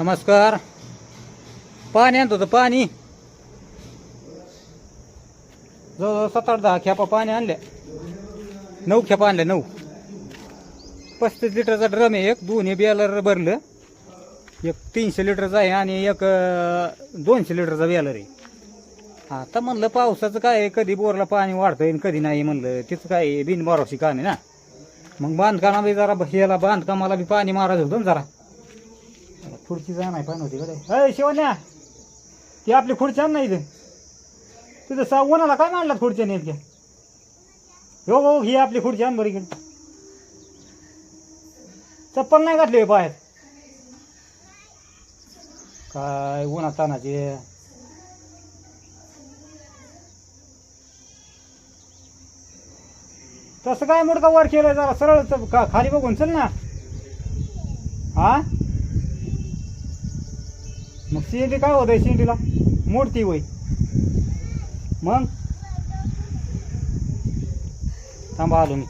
नमस्कार. पाणी आणतो होतं पाणी. जवळजवळ सात आठ दहा खेपा पाणी आणल्या. नऊ खेपा आणल्या नऊ. पस्तीस लिटरचा ड्रम आहे एक दोन्ही बेलर भरलं. एक तीनशे लिटरचा आहे आणि एक दोनशे लिटरचा बेलर आहे. आता म्हणलं पावसाचं काय आहे, कधी बोरला पाणी वाढतं आणि कधी नाही म्हणलं. तिचं काय आहे, बिनभरोशी काम आहे ना. मग बांधकामाला जरा याला बांधकामाला बी पाणी मारायचं होतं ना जरा. खुर्ची जा नाही पाहिजे होती कडे अय शिवण्या ती आपली खुर्ची आण ना इथे. तिथं सा उन्हाला काय मांडलात खुर्च्या नेमक्या? हो हो ही आपली खुर्ची आण बरी गेली चप्पल नाही घातली बाहेर. काय उन्हा तानाचे. तसं काय मुडका वर केलं जरा सरळ च- का- खाली बघून चल ना. हा मग सीएनटी काय होत आहे सीएनटीला मोडती वय मग? थांबा आलो मीच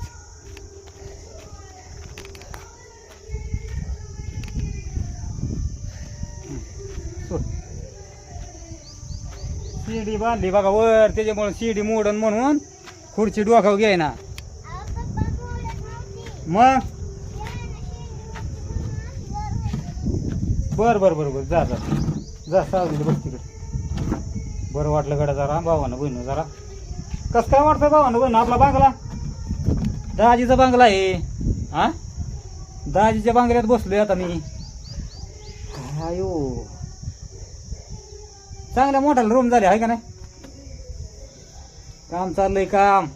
शिडी बांधली बघा वर. त्याच्यामुळे शिडी मोडन म्हणून खुर्ची डोकाव घे ना मग? बर बर बर बर. जा जा. जा सावलीला बस तिकडे. बरं वाटलं गड्या जरा भावानं बहिण जरा. कसं काय वाटतं भावानं बहिण आपला बांगला? दाजीचा बांगला आहे. हा? दाजीच्या बांगल्यात बसलोय आता मी. आयो चांगल्या मोठ्याला रूम झाले आहे का नाही? काम चाललंय काम.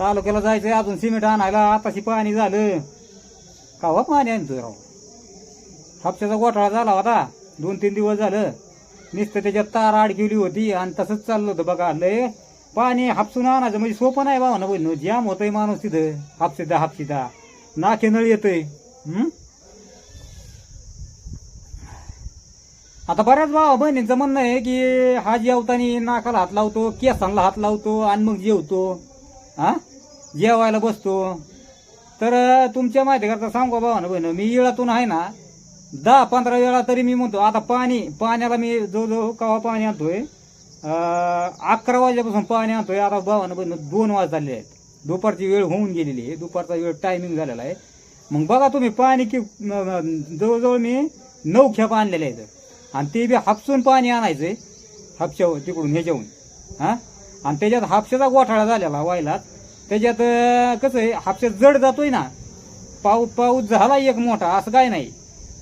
तालुक्याला जायचंय अजून सिमेंट आणायला आताशी पाणी झालं. कावा पाणी आणतोय राव. हापशाचा घोटाळा झाला होता. दोन तीन दिवस झालं. नुसतं त्याच्यात तार अडकिवली होती आणि तसंच चाललं होतं बघा. लय पाणी हापसून आणायचं. म्हणजे सोपं नाही बाबा ना बहिण जाम होतंय माणूस तिथं. हापसीदा हापसीदा. नाके नळ येतोय. आता बऱ्याच भावा बहिणींचं म्हणणं आहे की हा जेवताना नाकाला हात लावतो केसांना हात लावतो आणि मग जेवतो. हा? जेवायला बसतो. तर तुमच्या माहिती करता सांगू भावा ना बहिण? मी इळातून आहे ना दहा पंधरा वेळा तरी मी म्हणतो आता पाणी पाण्याला मी जवळजवळ कवा पाणी आणतोय? अकरा वाजल्यापासून पाणी आणतोय आता भावानं पण दोन वाज झालेले आहेत. दुपारची वेळ होऊन गेलेली आहे दुपारचा वेळ टायमिंग झालेला आहे. मग बघा तुम्ही पाणी की जवळजवळ मी नऊ खेप आणलेले आहेत. आणि ते बी हापसून पाणी आणायचं आहे हापशावर तिकडून ह्याच्याहून. हां? आणि त्याच्यात हापशाचा गोठाळा झालेला वायलात त्याच्यात कसं आहे हापशा जड जातोय ना. पाऊस पाऊस झाला एक मोठा असं काय नाही.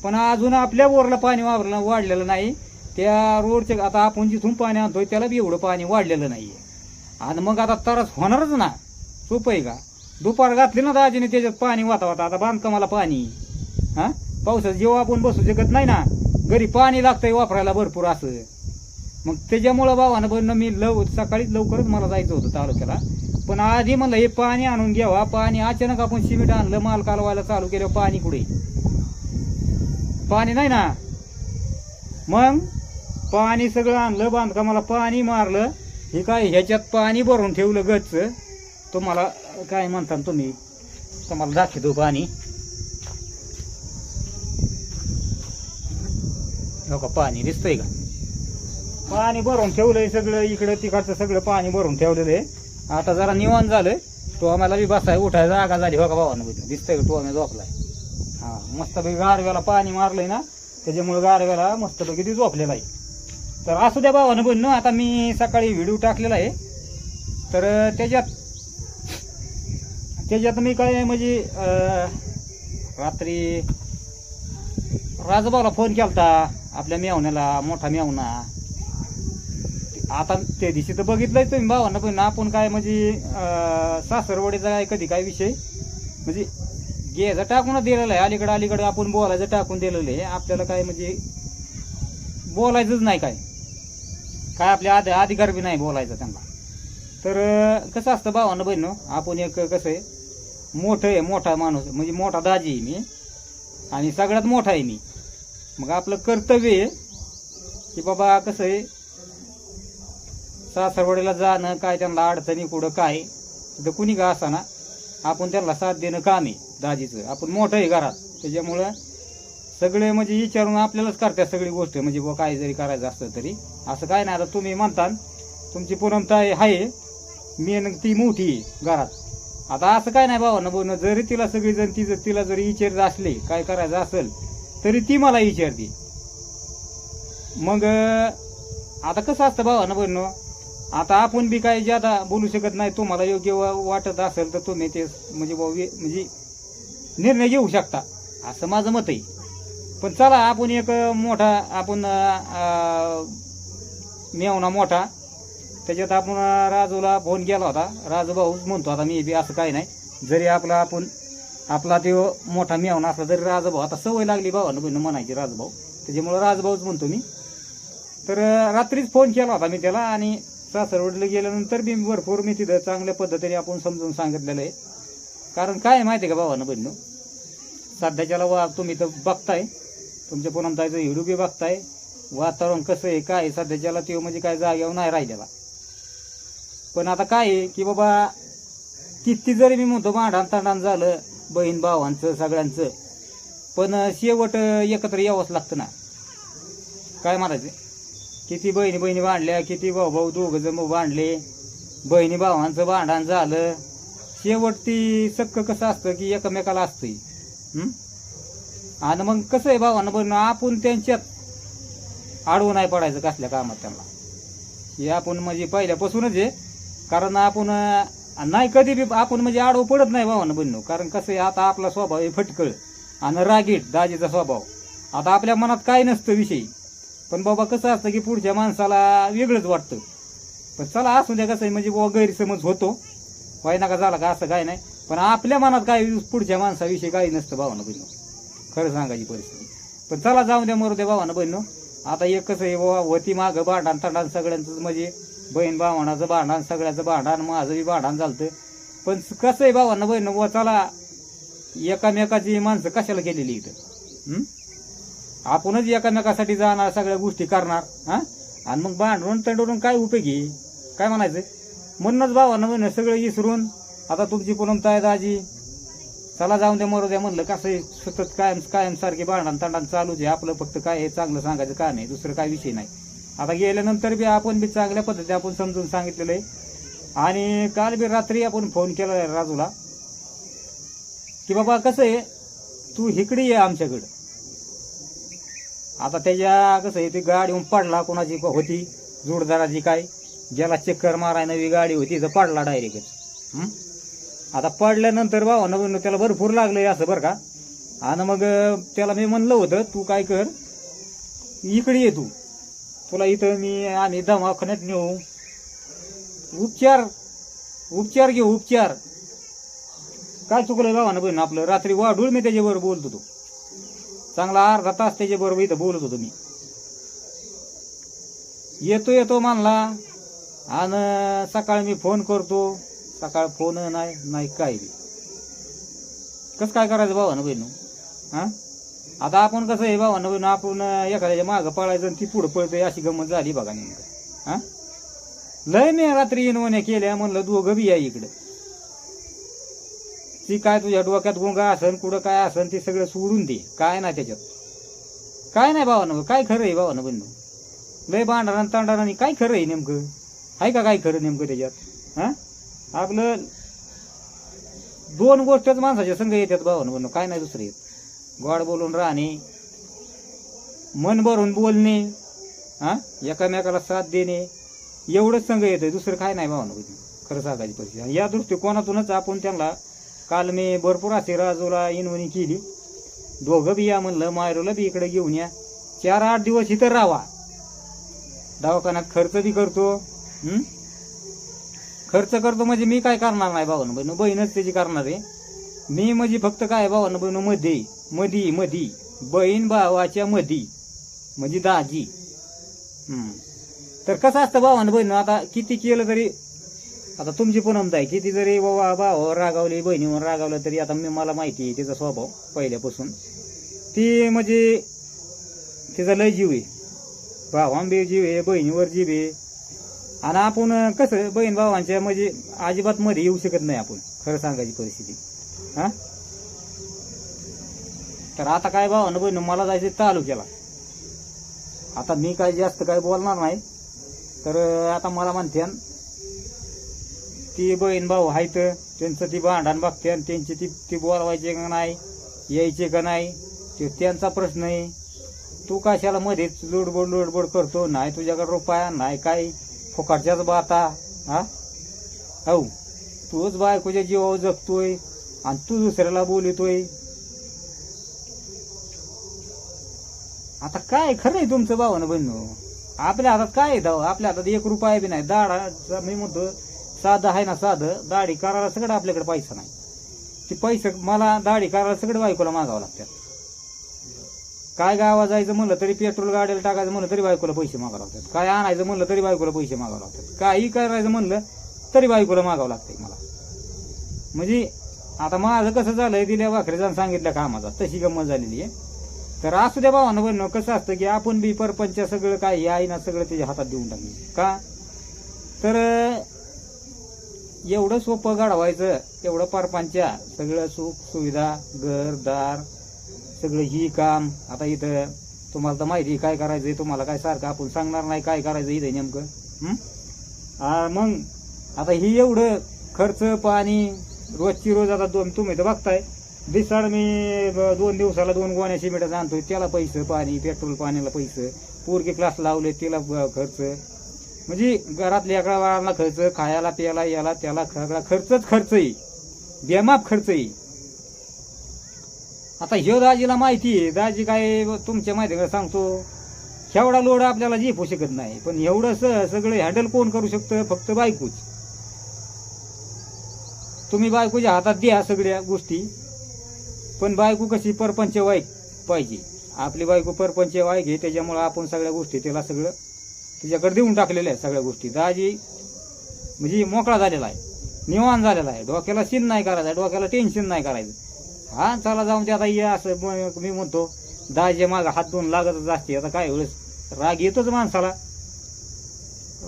पण अजून आपल्या बोरला पाणी वापरलं वाढलेलं नाही. त्या रोडच्या आता आपण जिथून पाणी आणतोय त्याला बी एवढं पाणी वाढलेलं नाही आणि मग आता तरच होणारच ना. सोपं आहे का? दुपार घातली ना दाजीने त्याच्यात पाणी वाता वाता आता बांधकामाला पाणी. हा? पावसात जेव्हा आपण बसू शकत नाही ना घरी पाणी लागतंय वापरायला भरपूर असं. मग त्याच्यामुळं भावानं पण मी लव सकाळीच लवकरच मला जायचं होतं तालुक्याला. पण आधी म्हणलं हे पाणी आणून घ्यावा. पाणी अचानक आपण सिमेंट आणलं माल कालवायला चालू केलं पाणी कुठे? पाणी नाही ना? मग? पाणी सगळं आणलं बांधकामाला पाणी मारलं. हे काय ह्याच्यात पाणी भरून ठेवलं गच्च? तुम्हाला काय म्हणता तुम्ही? तुम्हाला दाखवतो पाणी. हो का पाणी दिसतंय का? पाणी भरून ठेवलंय सगळं इकडं तिकडचं सगळं पाणी भरून ठेवलेलं आहे. आता जरा निवांत झालंय तो आम्हाला बी बसाय उठाय जागा झाली हो का भावानं. दिसतंय का? तो आम्ही झोपलाय. हा मस्तपैकी गारव्याला पाणी मारलंय ना त्याच्यामुळे गारव्याला मस्तपैकी ती झोपलेला आहे. तर असू द्या भावानं बन आता मी सकाळी व्हिडिओ टाकलेला आहे. तर त्याच्यात त्याच्यात मी काय म्हणजे रात्री राजभाऊला फोन केलता आपल्या मेवण्याला मोठा मेवणा. आता त्या दिवशी तर बघितलंय तुम्ही भावानं पण आपण काय म्हणजे सासरवडीचा काय कधी काय विषय? म्हणजे गेज टाकून दिलेलं आहे. अलीकडं अलीकडं आपण बोलायचं टाकून दिलेलं आहे. आपल्याला काय म्हणजे बोलायचंच नाही काय. काय आपल्या आधी अधिकार बी नाही बोलायचं त्यांना. तर कसं असतं भावानं बहिण आपण एक कसं आहे मोठं आहे मोठा माणूस म्हणजे मोठा दाजी आहे मी आणि सगळ्यात मोठा आहे मी. मग आपलं कर्तव्य आहे की बाबा कसं आहे सासरवाडीला जाणं काय त्यांना अडचणी कुठं काय. तर कुणी का असाना आपण त्यांना साथ देणं काम आहे दाजीचं. आपण मोठं आहे घरात. त्याच्यामुळं सगळे म्हणजे विचारून आपल्यालाच करतात सगळी गोष्ट. म्हणजे बुवा काय जरी करायचं असलं तरी. असं काय नाही आता तुम्ही म्हणता तुमची पुरमता आहे मेन ती मोठी आहे घरात. आता असं काय नाही भावानं. बोलणं जरी तिला सगळीजण तिचं तिला जरी विचारत असले काय करायचं असेल तरी ती मला विचारते. मग आता कसं असतं भावानं बोलणं आता आपण बी काय ज्यादा बोलू शकत नाही तुम्हाला योग्य वाटत असेल तर तुम्ही ते म्हणजे म्हणजे निर्णय घेऊ शकता. असं माझं मत आहे. पण चला आपण एक मोठा आपण मेवना मोठा. त्याच्यात आपण राजूला फोन केला होता. राजूभाऊच म्हणतो आता मी बी असं काही नाही. जरी आपला आपण आपला तो मोठा मेवना असला तरी राजभाऊ आता सवय लागली भावानं बहिण म्हणायची राजभाऊ त्याच्यामुळं राजभाऊच म्हणतो मी. तर रात्रीच फोन केला होता मी त्याला आणि सासरवडीला गेल्यानंतर बी भरपूर मी तिथं चांगल्या पद्धतीने आपण समजून सांगितलेलं आहे. कारण काय आहे माहिती आहे का भावानं बहिण सध्याच्याला वा तुम्ही तर बघताय. तुमच्या पुनमताईचं हिडू बी बघताय. वातावरण कसं आहे काय सध्याच्याला तो म्हणजे काय जागेवर नाही राहिलेला. पण आता काय आहे की बाबा किती जरी मी म्हणतो भांडण तांडण झालं बहीण भावांचं सगळ्यांचं पण शेवट एकत्र यावंच लागतं ना. काय म्हणायचं? किती बहिणी बहिणी भांडल्या किती भाऊ भाऊ दोघं जण भांडले. बहिणी भावांचं भांडण झालं. शेवट ती सक्क कसं असतं की एकमेकाला असतंय. आणि मग कसं आहे भावानं बरं आपण त्यांच्यात आडवं नाही पडायचं कसल्या कामात त्यांना. हे आपण म्हणजे पहिल्यापासूनच आहे. कारण आपण नाही कधी बी आपण म्हणजे आडवं पडत नाही भावानं बनणं कारण कसं आहे आता आपला स्वभाव आहे फटकळ आणि रागीट दाजीचा स्वभाव. आता आपल्या मनात काय नसतं विषय. पण बाबा कसं असतं की पुढच्या माणसाला वेगळंच वाटतं. पण चला असू द्या कसं आहे म्हणजे बाबा गैरसमज होतो. व्हायना का झाला का असं काय नाही. पण आपल्या मनात काय पुढच्या माणसाविषयी काही नसतं भावानं बहिणो खरं सांगायची परिस्थिती. पण चला जाऊ द्या मरू द्या भावानं बहिणो आता एक कसं आहे बाबा होती मागं भांडण तांडण सगळ्यांचं म्हणजे बहीण भावनाचं भांडण सगळ्याचं भांडण माझं बी भांडण झालं पण कसं आहे भावानं बहिणं व चला एकामेकाची माणसं कशाला केलेली इथं? आपणच एकामेकासाठी जाणार सगळ्या गोष्टी करणार हां? आणि मग भांडून तंडवरून काय उपयोगी? काय म्हणायचं? म्हणूनच भावानं म्हणणं सगळं विसरून आता तुमची पुनमताय दाजी चला जाऊन द्या मरू द्या म्हणलं कसं आहे, सतत कायम कायमसारखे भांडण तांडण चालूच आहे. आपलं फक्त काय हे चांगलं सांगायचं का नाही दुसरं काय विषय नाही. आता गेल्यानंतर बी आपण बी चांगल्या पद्धती आपण समजून सांगितलेलं आहे. आणि काल बी रात्री आपण फोन केला राजूला की बाबा कसं आहे तू इकडे ये आमच्याकडं. आता त्याच्या कसं आहे ती गाडी येऊन पडला कोणाची होती जोडदाराची काय ज्याला चक्कर माराय नवी गाडी होती तर पडला डायरेक्ट आता पडल्यानंतर भावा नवीन त्याला भरपूर लागलंय असं बरं का? आणि मग त्याला मी म्हणलं होतं तू काय कर इकडे ये तू. तुला इथं मी आम्ही दवाखान्यात नेऊ. उपचार उपचार घेऊ उपचार. काय चुकलं भावानं बहीण आपलं? रात्री वाढूळ मी त्याच्याबरोबर बोलतो तो. चांगला अर्धा तास त्याच्याबरोबर इथं बोलत होतो मी. येतो येतो मानला आणि सकाळी मी फोन करतो. सकाळ फोन नाही नाही काय बी. कसं काय करायचं भावानं बहिणू? हां? आता आपण कसं आहे भावानं बहिणू आपण एखाद्याच्या मागं पळायचं आणि ती पुढं पळतोय अशी गंमत झाली बघा नेमकं. हां? लय मी रात्री इनवण्या केल्या म्हणलं दोघं बी या इकडं. ती काय तुझ्या डोक्यात गोंगा असन कुठं काय असन ते सगळं सोडून दे. काय नाही त्याच्यात. काय नाही भावानं काय खरं आहे भावानं बंधू? लय बांधारा तांडणाने काय खरं आहे नेमकं? आहे का काय खरं नेमकं त्याच्यात? हा? आपलं दोन गोष्टच माणसाच्या संघ येतात भावानं बहिणू काय नाही दुसरे येत. गोड बोलून राहणे मन भरून बोलणे हा? एकामेकाला साथ देणे एवढंच संघ येतं दुसरं काय नाही भावानं बहिणू खरं सांगायची परिस्थिती. या दृष्टिकोनातूनच आपण त्यांना काल मी भरपूर असे राजूला इनवणी केली. दोघं बी या म्हणलं मायरूला बी इकडे घेऊन या. चार आठ दिवस इथं राहा. दवाखान्यात खर्च बी करतो. खर्च करतो म्हणजे मी काय करणार नाही भावानं? बहिण बहीणच त्याची करणार आहे. मी म्हणजे फक्त काय भावानं? बहिणमध्ये मधी मधी. बहीण भावाच्या मधी. म्हणजे दाजी. तर कसं असतं भावानं? बहिण आता किती केलं तरी आता तुमची पुनमत आहे किती जरी बाबा भावावर रागावली बहिणीवर रागावलं तरी आता मी मला माहिती आहे तिचा स्वभाव पहिल्यापासून. ती म्हणजे तिचा लय जीव आहे. भावांबी जीव आहे बहिणीवर जीव आहे. आणि आपण कसं बहीण भावांच्या म्हणजे अजिबात मध्ये येऊ शकत नाही आपण खरं सांगायची परिस्थिती. हा? तर आता काय भावानं बहिण मला जायचं तालुक्याला. आता मी काय जास्त काय बोलणार नाही. तर आता मला म्हणते ती बहीण भाऊ आहेत त्यांचं ती भांडण बघते आणि त्यांची ती ती बोलवायची का नाही यायचे का नाही ते त्यांचा प्रश्न आहे. तू कशाला मध्येच लुडबुड लुडबुड करतो? नाही तुझ्याकडे रुपया नाही काय? फुकाटच्याच बाता हा? हो तूच बायकोच्या जीवावर जगतोय आणि तू दुसऱ्याला बोलतोय. आता काय खरं आहे तुमचं भावानं बहिण? आपल्या हातात काय आहे दाव? आपल्या हातात एक रुपया बी नाही. दाडा मी म्हणतो साधं आहे ना साधं दाढी करायला सगळं आपल्याकडे पैसा नाही. ते पैसे मला दाढी करायला सगळं बायकोला मागावं लागतात. काय गावा जायचं म्हणलं तरी पेट्रोल गाडीला टाकायचं म्हणलं तरी बायकोला पैसे मागावं लागतात. काय आणायचं म्हणलं तरी बायकोला पैसे मागावं लागतात. काही करायचं म्हणलं तरी बायकोला मागावं लागतंय मला. म्हणजे आता माझं कसं झालंय दिल्या वाखरेजान सांगितल्या सांगितलं कामाचा तशी गंमत झालेली आहे. तर असू द्या भावानं बहिण कसं असतं की आपण बी परपंच सगळं काय हे आहे ना सगळं त्याच्या हातात देऊन टाकले. का? तर एवढं सोपं गाडवायचं एवढं पारपांच्या सगळं सुख सुविधा घर दार सगळं ही काम. आता इथं तुम्हाला तर माहिती काय करायचंय तुम्हाला काय सारखं आपण सांगणार नाही काय करायचं इथं नेमकं. मग आता ही एवढं खर्च पाणी रोजची रोज आता दोन तुम्ही तर बघताय. दिसाड मी दोन दिवसाला दोन गोण्या सिमेंटाचा आणतोय. त्याला पैसे पाणी पेट्रोल पाण्याला पैसे. पोरगे क्लास लावले त्याला खर्च. म्हणजे घरातल्या लेकडा बाळाला खर्च खायला प्यायला याला त्याला सगळा खर्चच खर्च आहे बेमाप खर्च आहे आता ह्यो दाजीला माहिती आहे. दाजी काय तुमच्या माहिती सांगतो. एवढा लोड आपल्याला झेपू शकत नाही. पण एवढं सगळं हँडल कोण करू शकतं? फक्त बायकोच. तुम्ही बायकोच्या हातात द्या सगळ्या गोष्टी. पण बायको कशी परपंच वाईक पाहिजे. आपली बायको परपंच वाईक आहे त्याच्यामुळं आपण सगळ्या गोष्टी त्याला सगळं तिच्याकडे देऊन टाकलेल्या आहेत सगळ्या गोष्टी. दाजी म्हणजे मोकळा झालेला आहे. निवान झालेला आहे. डोक्याला सीन नाही करायचं. डोक्याला टेन्शन नाही करायचं. हा चला जाऊन ते आता ये असं मी म्हणतो दाजे माग हात दोन लागतच असते. आता काय वेळेस राग येतोच माणसाला.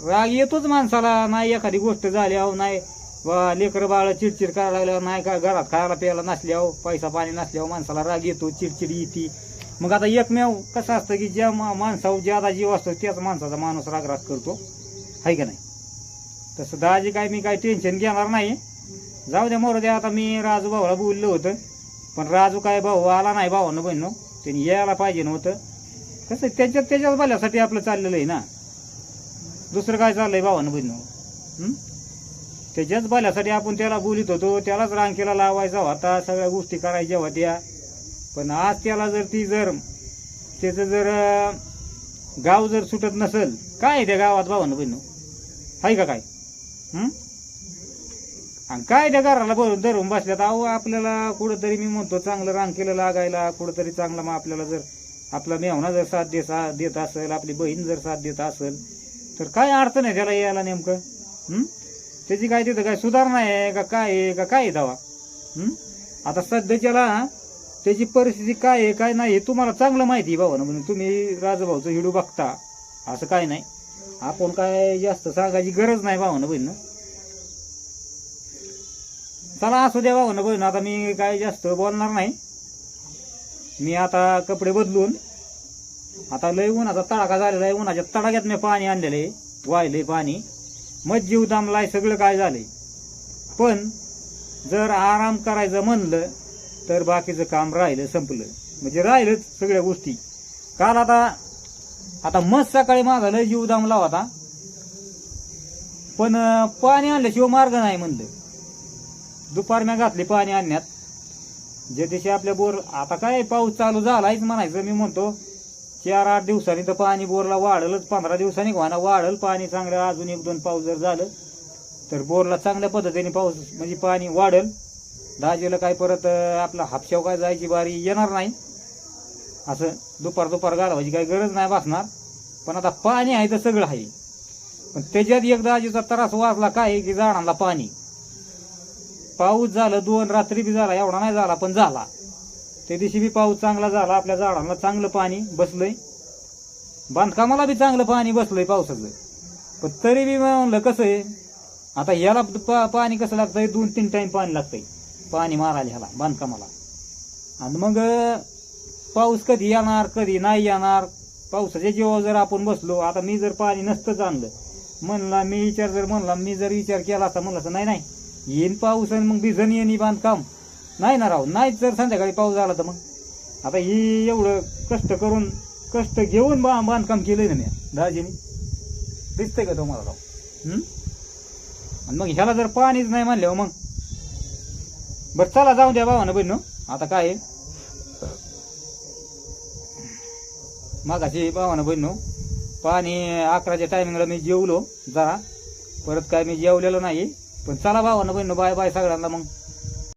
राग येतोच माणसाला. नाही एखादी गोष्ट झाली अहो नाही बा लेकर बाळ चिडचिड करायला लागल्यावर नाही का घरात खायला प्यायला नसल्यावर पैसा पाणी नसल्यावर माणसाला राग येतो चिडचिड येते. मग आता एकमेव कसं असतं की ज्या मा- माणसावर ज्यादा जीव असतो त्याच माणसाचा माणूस रागराग करतो. आहे का नाही? तसं दाजी काय मी काय टेन्शन घेणार नाही. जाऊ द्या मोर द्या आता मी राजू भाऊला बोललो होतं. पण राजू काय भाऊ आला नाही भावानं बहिणं. त्यांनी यायला पाहिजे नव्हतं. कसं त्याच्यात त्याच्याच भल्यासाठी आपलं चाललेलं आहे ना. दुसरं काय चाललंय भावानं बहिणं? त्याच्याच भल्यासाठी आपण त्याला बोलित होतो त्यालाच रांकेला लावायचा होता सगळ्या गोष्टी करायच्या होत्या. पण आज त्याला जर ती जर त्याचं जर गाव जर सुटत नसेल काय आहे त्या गावात भावानं बहिण? आहे का काय? आणि काय त्या घराला भरून धरून बसल्यात? अहो आपल्याला कुठंतरी मी म्हणतो चांगलं रांग केलं लागायला कुठंतरी चांगलं मग आपल्याला जर आपला मेहना जर साथ देत देत असेल आपली बहीण जर साथ देत असेल तर काय अडचण आहे त्याला यायला नेमकं? त्याची काय तिथं काय सुधारणा आहे का काय आहे का काय आहे दावा? आता सध्याच्याला त्याची परिस्थिती काय आहे काय नाही हे तुम्हाला चांगलं माहिती आहे बाबा म्हणून तुम्ही राजभाऊचं हिडू बघता. असं काय नाही. आपण काय जास्त सांगायची गरज नाही भावना बहिण. चला असू द्या भावना बहिण. आता मी काय जास्त बोलणार नाही. मी आता कपडे बदलून आता लय उन्हाचा तडाखा झालेला आहे. उन्हाच्या तडाख्यात मी पाणी आणलेलं आहे. वाहिले पाणी. मत जीव दामलाय सगळं काय झालंय. पण जर आराम करायचं म्हणलं तर बाकीचं काम राहिलं संपलं. म्हणजे राहिलंच सगळ्या गोष्टी. काल आता आता मस्त सकाळी माझा लय जीव दामला होता. पण पाणी आणल्याशिवाय मार्ग नाही म्हणलं. दुपार मी घातली पाणी आणण्यात. जे दिवशी आपल्या बोर आता काय पाऊस चालू झालायच म्हणायचं मी म्हणतो चार आठ दिवसांनी तर पाणी बोरला वाढलंच पंधरा दिवसांनी वाना वाढल पाणी चांगलं अजून एक दोन पाऊस जर झालं तर बोरला चांगल्या पद्धतीने पाऊस म्हणजे पाणी वाढल. दाजीला काय परत आपला हापशाव काय जायची बारी येणार नाही. असं दुपार दुपार घालवायची काही गरज नाही बसणार. पण आता पाणी आहे तर सगळं आहे. पण त्याच्यात एक दहाजीचा त्रास वाचला काय की झाडांना पाणी. पाऊस झालं दोन रात्री बी झाला एवढा नाही झाला पण झाला. त्या दिवशी बी पाऊस चांगला झाला आपल्या झाडांना चांगलं पाणी बसलंय. बांधकामाला बी चांगलं पाणी बसलंय पावसाचं. पण तरी बी म्हणलं कसं आहे आता याला पा- पाणी कसं लागतंय? दोन तीन टाईम पाणी लागतंय. पाणी मारायला ह्याला बांधकामाला. आणि मग पाऊस कधी येणार कधी नाही येणार? पावसाच्या जेव्हा जर आपण बसलो आता मी जर पाणी नसतं आणलं म्हणला मी विचार जर म्हणला मी जर विचार केला असता म्हणलं असं नाही नाही येईन पाऊस आणि मग भिजन येईन बांधकाम. नाही ना राव नाही जर संध्याकाळी पाऊस आला तर मग. आता ही एवढं कष्ट करून कष्ट घेऊन बा बांधकाम केलं ना मी दाजीने. दिसतंय का तुम्हाला राव? आणि मग ह्याला जर पाणीच नाही म्हणल्यावर मग? बरं चला जाऊ द्या भावानं बहिण आता काय आहे? मागाशी भावानं बहिण पाणी अकराच्या टायमिंगला मी जेवलो जरा. परत काय मी जेवलेलो नाही. पण चला भावानं बहिण बाय बाय सगळ्यांना मग.